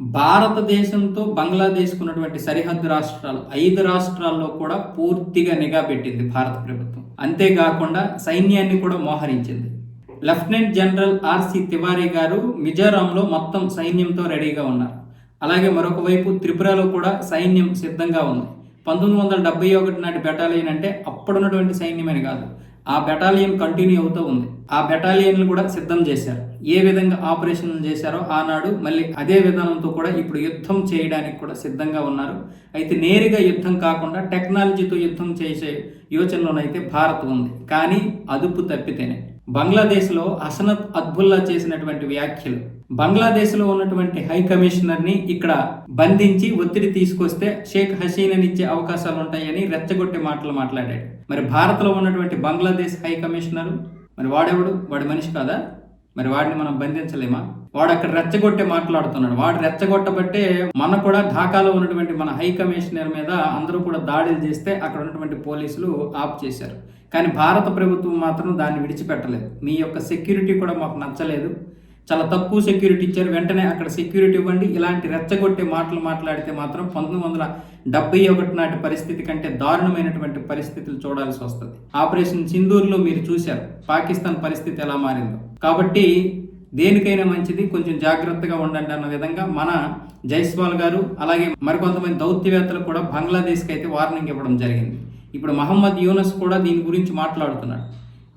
భారతదేశంతో బంగ్లాదేశ్కు ఉన్నటువంటి సరిహద్దు రాష్ట్రాలు ఐదు రాష్ట్రాల్లో కూడా పూర్తిగా నిఘా పెట్టింది భారత ప్రభుత్వం. అంతేకాకుండా సైన్యాన్ని కూడా మోహరించింది. లెఫ్టినెంట్ జనరల్ ఆర్సి తివారీ గారు మిజోరాంలో మొత్తం సైన్యంతో రెడీగా ఉన్నారు. అలాగే మరొక వైపు త్రిపురలో కూడా సైన్యం సిద్ధంగా ఉంది. పంతొమ్మిది వందల డెబ్బై ఒకటి నాటి బెటాలియన్ అంటే అప్పుడున్నటువంటి సైన్యమని కాదు ఆ బెటాలియన్ కంటిన్యూ అవుతూ ఉంది. ఆ బెటాలియన్లు కూడా సిద్ధం చేశారు. ఏ విధంగా ఆపరేషన్లు చేశారో ఆనాడు మళ్ళీ అదే విధానంతో కూడా ఇప్పుడు యుద్ధం చేయడానికి కూడా సిద్ధంగా ఉన్నారు. అయితే నేరుగా యుద్ధం కాకుండా టెక్నాలజీతో యుద్ధం చేసే యోచనలోనైతే భారత్ ఉంది. కానీ అదుపు తప్పితేనే. బంగ్లాదేశ్లో హసనత్ అద్బుల్లా చేసినటువంటి వ్యాఖ్యలు. బంగ్లాదేశ్లో ఉన్నటువంటి హై కమిషనర్ని ఇక్కడ బంధించి ఒత్తిడి తీసుకొస్తే షేక్ హసీనాని ఇచ్చే అవకాశాలు ఉంటాయని రెచ్చగొట్టే మాటలు మాట్లాడాడు. మరి భారత్లో ఉన్నటువంటి బంగ్లాదేశ్ హై కమిషనర్ మరి వాడెవడు? వాడి మనిషి కాదా? మరి వాడిని మనం బంధించలేమా? వాడు అక్కడ రెచ్చగొట్టే మాట్లాడుతున్నాడు. వాడు రెచ్చగొట్టబట్టే మన కూడా ఢాకాలో ఉన్నటువంటి మన హై కమిషనర్ మీద అందరూ కూడా దాడులు చేస్తే అక్కడ ఉన్నటువంటి పోలీసులు ఆఫ్ చేశారు. కానీ భారత ప్రభుత్వం మాత్రం దాన్ని విడిచిపెట్టలేదు. మీ యొక్క సెక్యూరిటీ కూడా మాకు నచ్చలేదు. చాలా తక్కువ సెక్యూరిటీ ఇచ్చారు. వెంటనే అక్కడ సెక్యూరిటీ ఇవ్వండి. ఇలాంటి రెచ్చగొట్టే మాటలు మాట్లాడితే మాత్రం పంతొమ్మిది వందల డెబ్బై ఒకటి నాటి పరిస్థితి కంటే దారుణమైనటువంటి పరిస్థితులు చూడాల్సి వస్తుంది. ఆపరేషన్ సింధూర్లో మీరు చూశారు. పాకిస్తాన్ పరిస్థితి ఎలా మారిందో. కాబట్టి దేనికైనా మంచిది. కొంచెం జాగ్రత్తగా ఉండండి అన్న విధంగా మన జైస్వాల్ గారు అలాగే మరికొంతమంది దౌత్యవేత్తలు కూడా బంగ్లాదేశ్కి అయితే వార్నింగ్ ఇవ్వడం జరిగింది. ఇప్పుడు మహమ్మద్ యూనస్ కూడా దీని గురించి మాట్లాడుతున్నాడు.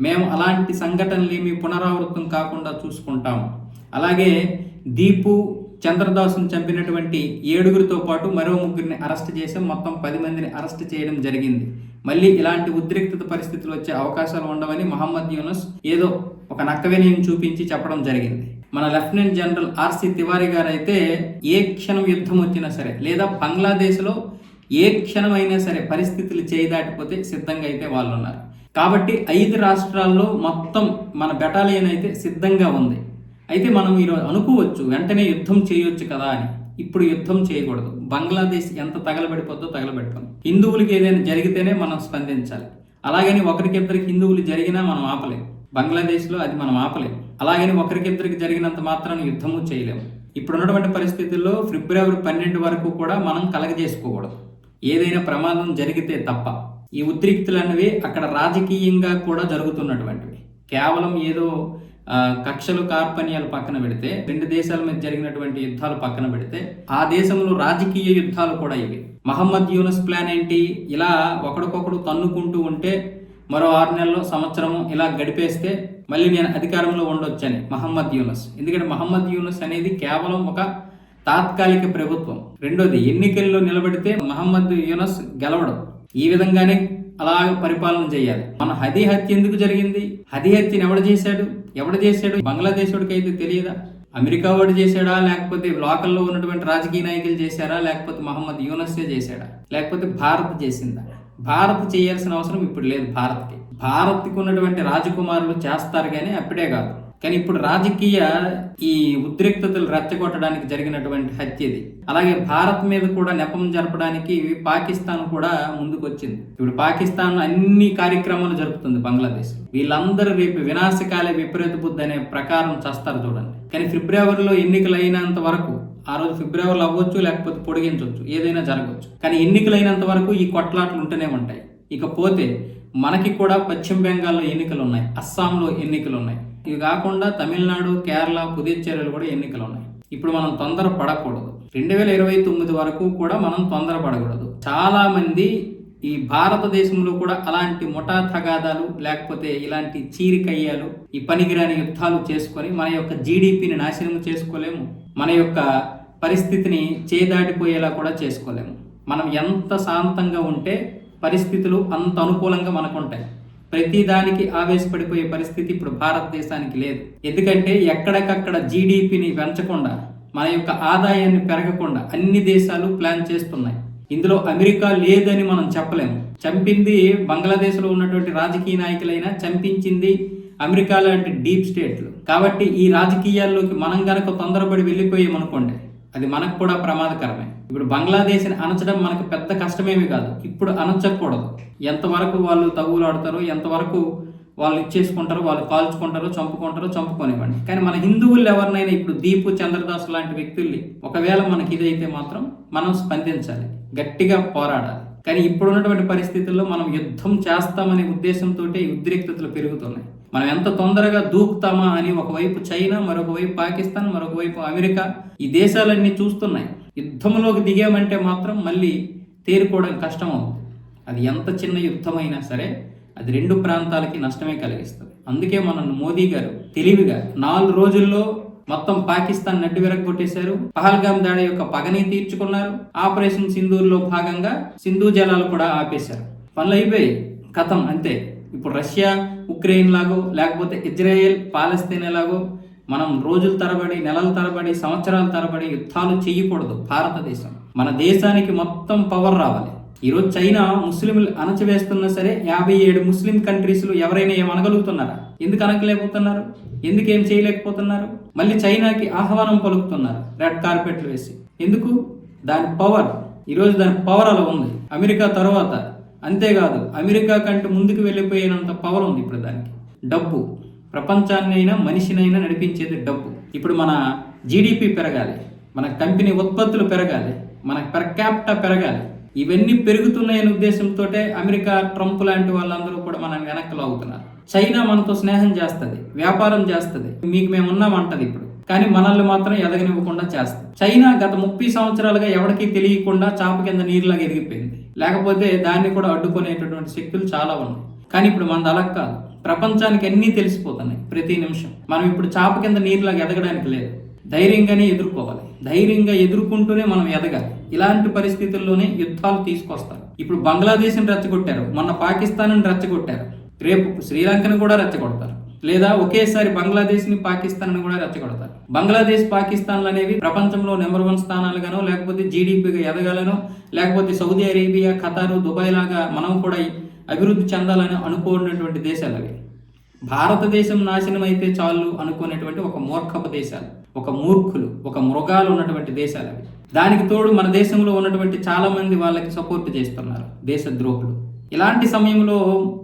మేము అలాంటి సంఘటనలేమి పునరావృతం కాకుండా చూసుకుంటాము. అలాగే దీపు చంద్రదాసును చంపినటువంటి ఏడుగురితో పాటు మరో ముగ్గురిని అరెస్ట్ చేసి మొత్తం పది మందిని అరెస్ట్ చేయడం జరిగింది. మళ్ళీ ఇలాంటి ఉద్రిక్తత పరిస్థితులు వచ్చే అవకాశాలు ఉండవని మహమ్మద్ యూనస్ ఏదో ఒక నక్క వినయం చూపించి చెప్పడం జరిగింది. మన లెఫ్టినెంట్ జనరల్ ఆర్సి తివారీ గారు అయితే ఏ క్షణం యుద్ధం వచ్చినా సరే లేదా బంగ్లాదేశ్లో ఏ క్షణమైనా సరే పరిస్థితులు చేయదాటిపోతే సిద్ధంగా అయితే వాళ్ళు ఉన్నారు కాబట్టి ఐదు రాష్ట్రాల్లో మొత్తం మన బెటాలియన్ అయితే సిద్ధంగా ఉంది. అయితే మనం ఈరోజు అనుకోవచ్చు వెంటనే యుద్ధం చేయొచ్చు కదా అని. ఇప్పుడు యుద్ధం చేయకూడదు. బంగ్లాదేశ్ ఎంత తగలబడిపోద్దో తగలబడిపోతుంది హిందువులకి ఏదైనా జరిగితేనే మనం స్పందించాలి. అలాగని ఒకరికిద్దరికి హిందువులు జరిగినా మనం ఆపలేము బంగ్లాదేశ్లో అది మనం ఆపలేము అలాగని ఒకరికిద్దరికి జరిగినంత మాత్రాన్ని యుద్ధము చేయలేము ఇప్పుడు ఉన్నటువంటి పరిస్థితుల్లో ఫిబ్రవరి పన్నెండు వరకు కూడా మనం కలగజేసుకోకూడదు. ఏదైనా ప్రమాదం జరిగితే తప్ప. ఈ ఉద్రిక్తులు అనేవి అక్కడ రాజకీయంగా కూడా జరుగుతున్నటువంటివి. కేవలం ఏదో కక్షలు కార్పణ్యాలు పక్కన పెడితే రెండు దేశాల మీద జరిగినటువంటి యుద్ధాలు పక్కన పెడితే ఆ దేశంలో రాజకీయ యుద్ధాలు కూడా ఇవి. మహమ్మద్ యూనస్ ప్లాన్ ఏంటి? ఇలా ఒకడికొకడు తన్నుకుంటూ ఉంటే మరో ఆరు నెలలు సంవత్సరం ఇలా గడిపేస్తే మళ్ళీ నేను అధికారంలో ఉండొచ్చని మహమ్మద్ యూనస్. ఎందుకంటే మహమ్మద్ యూనస్ అనేది కేవలం ఒక తాత్కాలిక ప్రభుత్వం. రెండోది ఎన్నికల్లో నిలబడితే మహమ్మద్ యూనస్ గెలవడం. ఈ విధంగానే అలా పరిపాలన చేయాలి. మన హది హత్య ఎందుకు జరిగింది? హది హత్యను ఎవడు చేశాడు? ఎవడు చేశాడు? బంగ్లాదేశ్ అయితే తెలియదా? అమెరికా వాడు చేశాడా? లేకపోతే లోకల్లో ఉన్నటువంటి రాజకీయ నాయకులు చేశారా? లేకపోతే మహమ్మద్ యూనస్సే చేశాడా? లేకపోతే భారత్ చేసిందా? భారత్ చేయాల్సిన అవసరం ఇప్పుడు లేదు భారత్కి. భారత్కి ఉన్నటువంటి రాజకుమారులు చేస్తారు కానీ అప్పుడే కాదు. కానీ ఇప్పుడు రాజకీయ ఈ ఉద్రిక్తతలు రెచ్చగొట్టడానికి జరిగినటువంటి హత్య ఇది. అలాగే భారత్ మీద కూడా నెపం జరపడానికి పాకిస్తాన్ కూడా ముందుకు వచ్చింది ఇప్పుడు పాకిస్తాన్ అన్ని కార్యక్రమాలు జరుపుతుంది బంగ్లాదేశ్. వీళ్ళందరూ రేపు వినాశకాలే విపరీత బుద్ధి అనే ప్రకారం చేస్తారు చూడండి. కానీ ఫిబ్రవరిలో ఎన్నికలు అయినంత వరకు ఆ రోజు ఫిబ్రవరిలో అవ్వచ్చు లేకపోతే పొడిగించవచ్చు ఏదైనా జరగవచ్చు. కానీ ఎన్నికలు అయినంత వరకు ఈ కొట్లాట్లు ఉంటూనే ఉంటాయి. ఇకపోతే మనకి కూడా పశ్చిమ బెంగాల్లో ఎన్నికలు ఉన్నాయి అస్సాంలో ఎన్నికలు ఉన్నాయి. ఇవి కాకుండా తమిళనాడు కేరళ పుదుచ్చేరిలో కూడా ఎన్నికలు ఉన్నాయి ఇప్పుడు మనం తొందర పడకూడదు రెండు వేల ఇరవై తొమ్మిది వరకు కూడా మనం తొందర పడకూడదు చాలా మంది ఈ భారతదేశంలో కూడా అలాంటి ముఠా తగాదాలు లేకపోతే ఇలాంటి చీరికయ్యాలు ఈ పనికిరాని యుద్ధాలు చేసుకొని మన యొక్క జీడిపిని నాశనం చేసుకోలేము. మన యొక్క పరిస్థితిని చేదాటిపోయేలా కూడా చేసుకోలేము. మనం ఎంత శాంతంగా ఉంటే పరిస్థితులు అంత అనుకూలంగా మనకు ప్రతిదానికి ప్రతి దానికి ఆవేశపడిపోయే పరిస్థితి ఇప్పుడు భారతదేశానికి లేదు. ఎందుకంటే ఎక్కడికక్కడ జీడిపిని పెంచకుండా మన యొక్క ఆదాయాన్ని పెరగకుండా అన్ని దేశాలు ప్లాన్ చేస్తున్నాయి. ఇందులో అమెరికా లేదని మనం చెప్పలేము. చంపింది బంగ్లాదేశ్లో ఉన్నటువంటి రాజకీయ నాయకులైనా చంపించింది అమెరికా లాంటి డీప్ స్టేట్లు. కాబట్టి ఈ రాజకీయాల్లోకి మనం గనక తొందరపడి వెళ్ళిపోయామనుకోండి అది మనకు కూడా ప్రమాదకరమే. ఇప్పుడు బంగ్లాదేశ్ని అణచడం మనకు పెద్ద కష్టమేమి కాదు. ఇప్పుడు అణచకూడదు. ఎంతవరకు వాళ్ళు తగులాడతారో ఎంతవరకు వాళ్ళు ఇచ్చేసుకుంటారో వాళ్ళు కాల్చుకుంటారో చంపుకుంటారో చంపుకోనివ్వండి. కానీ మన హిందువులు ఎవరినైనా ఇప్పుడు దీపు చంద్రదాస్ లాంటి వ్యక్తుల్ని ఒకవేళ మనకి ఇదైతే మాత్రం మనం స్పందించాలి. గట్టిగా పోరాడాలి. కానీ ఇప్పుడు ఉన్నటువంటి పరిస్థితుల్లో మనం యుద్ధం చేస్తామనే ఉద్దేశంతో ఉద్రిక్తతలు పెరుగుతున్నాయి. మనం ఎంత తొందరగా దూకుతామా అని ఒకవైపు చైనా మరొక వైపు పాకిస్తాన్ మరొక వైపు అమెరికా ఈ దేశాలన్నీ చూస్తున్నాయి. యుద్ధంలోకి దిగామంటే మాత్రం మళ్ళీ తేరుకోవడం కష్టం అవుతుంది అది ఎంత చిన్న యుద్ధమైనా సరే అది రెండు ప్రాంతాలకి నష్టమే కలిగిస్తుంది. అందుకే మన మోదీ గారు తెలివిగా నాలుగు రోజుల్లో మొత్తం పాకిస్తాన్ నడ్డు విరగొట్టేశారు పహల్గామ్ దాడి యొక్క పగని తీర్చుకున్నారు. ఆపరేషన్ సింధూర్లో భాగంగా సింధు జలాలు కూడా ఆపేశారు. పనులు అయిపోయి కథం అంతే. ఇప్పుడు రష్యా ఉక్రెయిన్ లాగో లేకపోతే ఇజ్రాయెల్ పాలస్తీన్ లాగో మనం రోజుల తరబడి నెలల తరబడి సంవత్సరాల తరబడి యుద్ధాలు చేయకూడదు భారతదేశం. మన దేశానికి మొత్తం పవర్ రావాలి. ఈరోజు చైనా ముస్లింలు అణచివేస్తున్నా సరే యాభై ఏడు ముస్లిం కంట్రీస్లో ఎవరైనా ఏం అనగలుగుతున్నారా ఎందుకు అనగలేకపోతున్నారు ఎందుకు ఏం చేయలేకపోతున్నారు? మళ్ళీ చైనాకి ఆహ్వానం పలుకుతున్నారు రెడ్ కార్పెట్లు వేసి. ఎందుకు? దాని పవర్ ఈరోజు దాని పవర్ అలా ఉంది. అమెరికా తర్వాత అంతేకాదు అమెరికా కంటే ముందుకు వెళ్ళిపోయినంత పవర్ ఉంది ఇప్పుడు దానికి. డబ్బు ప్రపంచాన్నైనా మనిషినైనా నడిపించేది డబ్బు. ఇప్పుడు మన జీడిపి పెరగాలి మన కంపెనీ ఉత్పత్తులు పెరగాలి మన పెర్ క్యాపిటా పెరగాలి. ఇవన్నీ పెరుగుతున్నాయనే ఉద్దేశంతో అమెరికా ట్రంప్ లాంటి వాళ్ళందరూ కూడా మనం వెనక్కి లాగుతున్నారు. చైనా మనతో స్నేహం చేస్తుంది వ్యాపారం చేస్తుంది మీకు మేము ఉన్నామంటది ఇప్పుడు. కానీ మనల్ని మాత్రం ఎదగనివ్వకుండా చేస్తుంది. చైనా గత ముప్పై సంవత్సరాలుగా ఎవరికీ తెలియకుండా చాప కింద నీరులాగా ఎదిగిపోయింది. లేకపోతే దాన్ని కూడా అడ్డుకునేటటువంటి శక్తులు చాలా ఉన్నాయి. కానీ ఇప్పుడు మనది అలా కాదు. ప్రపంచానికి అన్నీ తెలిసిపోతున్నాయి ప్రతి నిమిషం. మనం ఇప్పుడు చాప కింద నీరులాగా ఎదగడానికి లేదు. ధైర్యంగానే ఎదుర్కోవాలి. ధైర్యంగా ఎదుర్కొంటూనే మనం ఎదగాలి. ఇలాంటి పరిస్థితుల్లోనే యుద్ధాలు తీసుకొస్తారు. ఇప్పుడు బంగ్లాదేశ్ని రెచ్చగొట్టారు. మొన్న పాకిస్తాన్ రెచ్చగొట్టారు. రేపు శ్రీలంకను కూడా రెచ్చగొడతారు. లేదా ఒకేసారి బంగ్లాదేశ్ని పాకిస్తాన్ కూడా రెచ్చగొడతారు. బంగ్లాదేశ్ పాకిస్తాన్లు అనేవి ప్రపంచంలో నెంబర్ వన్ స్థానాలుగానో లేకపోతే జీడిపిగా ఎదగాలనో లేకపోతే సౌదీ అరేబియా ఖతారు దుబాయ్ లాగా మనం కూడా అభివృద్ధి చెందాలని అనుకోనటువంటి దేశాలు అవి. భారతదేశం నాశనం అయితే చాలు అనుకునేటువంటి ఒక మూర్ఖపు దేశాలు ఒక మూర్ఖులు ఒక మృగాలు ఉన్నటువంటి దేశాలు అవి. దానికి తోడు మన దేశంలో ఉన్నటువంటి చాలా మంది వాళ్ళకి సపోర్ట్ చేస్తున్నారు దేశ ద్రోహులు. ఇలాంటి సమయంలో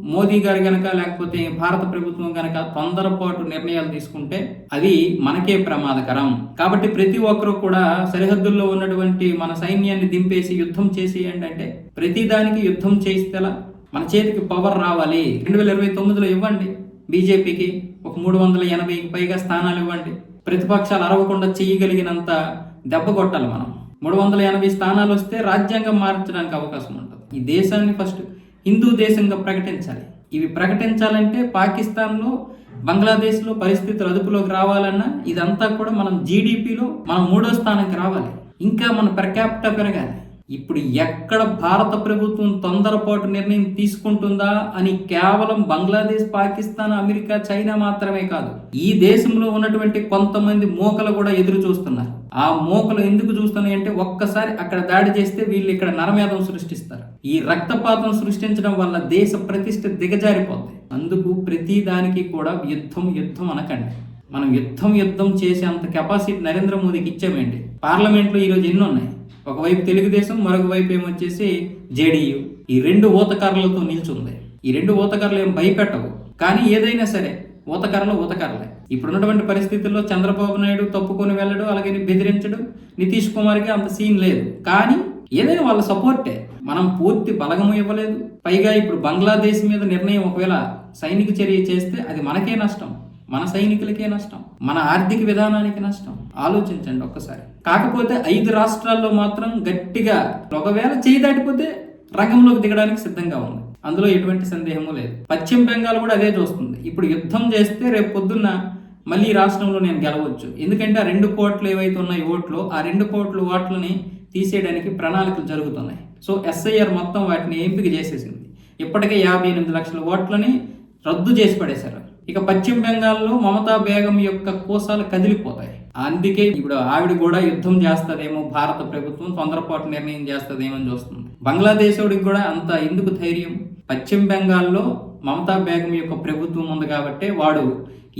మోదీ గారు గనక లేకపోతే భారత ప్రభుత్వం గనక తొందరపాటు నిర్ణయాలు తీసుకుంటే అది మనకే ప్రమాదకరం. కాబట్టి ప్రతి ఒక్కరూ కూడా సరిహద్దుల్లో ఉన్నటువంటి మన సైన్యాన్ని దింపేసి యుద్ధం చేసేయండి అంటే ప్రతి దానికి యుద్ధం చేస్తేలా మన చేతికి పవర్ రావాలి. రెండు వేల ఇరవై తొమ్మిదిలో ఇవ్వండి. బీజేపీకి ఒక మూడు వందల ఎనభైకి పైగా స్థానాలు ఇవ్వండి. ప్రతిపక్షాలు అరవకుండా చేయగలిగినంత దెబ్బ కొట్టాలి మనం. మూడు వందల ఎనభై స్థానాలు వస్తే రాజ్యాంగం మార్చడానికి అవకాశం ఉంటుంది. ఈ దేశాన్ని ఫస్ట్ హిందూ దేశంగా ప్రకటించాలి. ఇవి ప్రకటించాలంటే పాకిస్తాన్లో బంగ్లాదేశ్లో పరిస్థితులు అదుపులోకి రావాలన్నా ఇదంతా కూడా మనం జీడిపిలో మనం మూడో స్థానానికి రావాలి. ఇంకా మన per పెరగాలి. ఇప్పుడు ఎక్కడ భారత ప్రభుత్వం తొందరపాటు నిర్ణయం తీసుకుంటుందా అని కేవలం బంగ్లాదేశ్ పాకిస్తాన్ అమెరికా చైనా మాత్రమే కాదు ఈ దేశంలో ఉన్నటువంటి కొంతమంది మోకలు కూడా ఎదురు చూస్తున్నారు. ఆ మోకలు ఎందుకు చూస్తున్నాయి అంటే ఒక్కసారి అక్కడ దాడి చేస్తే వీళ్ళు ఇక్కడ నరమేధం సృష్టిస్తారు. ఈ రక్తపాతం సృష్టించడం వల్ల దేశ ప్రతిష్ట దిగజారిపోతుంది అందుకు ప్రతి దానికి కూడా యుద్ధం యుద్ధం అనకండి. మనం యుద్ధం యుద్ధం చేసే అంత కెపాసిటీ నరేంద్ర మోదీకి ఇచ్చామండి? పార్లమెంట్లో ఈరోజు ఎన్ని ఉన్నాయి? ఒకవైపు తెలుగుదేశం మరొక వైపు ఏమొచ్చేసి జేడీయూ. ఈ రెండు ఊతకర్రలతో నిల్చుంది. ఈ రెండు ఊతకర్రలు ఏం భయపెట్టవు. కానీ ఏదైనా సరే ఊతకర్రలు ఊతకర్రలే. ఇప్పుడున్నటువంటి పరిస్థితుల్లో చంద్రబాబు నాయుడు తప్పుకొని వెళ్ళడు అలాగే బెదిరించడు. నితీష్ కుమార్కి అంత సీన్ లేదు. కానీ ఏదైనా వాళ్ళ సపోర్టే. మనం పూర్తి బలగము ఇవ్వలేదు. పైగా ఇప్పుడు బంగ్లాదేశ్ మీద నిర్ణయం ఒకవేళ సైనిక చర్య చేస్తే అది మనకే నష్టం. మన సైనికులకే నష్టం మన ఆర్థిక విధానానికి నష్టం. ఆలోచించండి ఒక్కసారి. కాకపోతే ఐదు రాష్ట్రాల్లో మాత్రం గట్టిగా ఒకవేళ చేయి దాటిపోతే రంగంలోకి దిగడానికి సిద్ధంగా ఉంది. అందులో ఎటువంటి సందేహము లేదు. పశ్చిమ బెంగాల్ కూడా అదే చూస్తుంది. ఇప్పుడు యుద్ధం చేస్తే రేపు పొద్దున్న మళ్ళీ రాష్ట్రంలో నేను గెలవచ్చు. ఎందుకంటే ఆ రెండు కోట్లు ఏవైతే ఉన్నాయి ఓట్లు ఆ రెండు కోట్ల ఓట్లని తీసేయడానికి ప్రణాళికలు జరుగుతున్నాయి. సో ఎస్ఐఆర్ మొత్తం వాటిని ఎంపిక చేసేసింది. ఇప్పటికే యాభై ఎనిమిది లక్షల ఓట్లని రద్దు చేసి పడేశారు. ఇక పశ్చిమ బెంగాల్లో మమతా బేగం యొక్క కోసాలు కదిలిపోతాయి. అందుకే ఇప్పుడు ఆవిడ కూడా యుద్ధం చేస్తుందేమో భారత ప్రభుత్వం తొందరపాటు నిర్ణయం చేస్తుందేమో అని చూస్తుంది. బంగ్లాదేశోడికి కూడా అంత ఎందుకు ధైర్యం? పశ్చిమ బెంగాల్లో మమతా బేగం యొక్క ప్రభుత్వం ఉంది కాబట్టి వాడు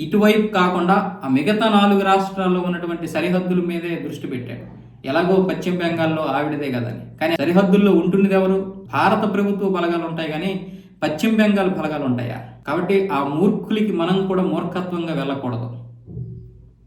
ఇటువైపు కాకుండా ఆ మిగతా నాలుగు రాష్ట్రాల్లో ఉన్నటువంటి సరిహద్దుల మీదే దృష్టి పెట్టాడు. ఎలాగో పశ్చిమ బెంగాల్లో ఆవిడదే కదని కానీ సరిహద్దుల్లో ఉంటున్నది ఎవరు? భారత ప్రభుత్వ బలగాలు ఉంటాయి కానీ పశ్చిమ బెంగాల్ బలగాలు ఉంటాయా? కాబట్టి ఆ మూర్ఖులకి మనం కూడా మూర్ఖత్వంగా వెళ్ళకూడదు.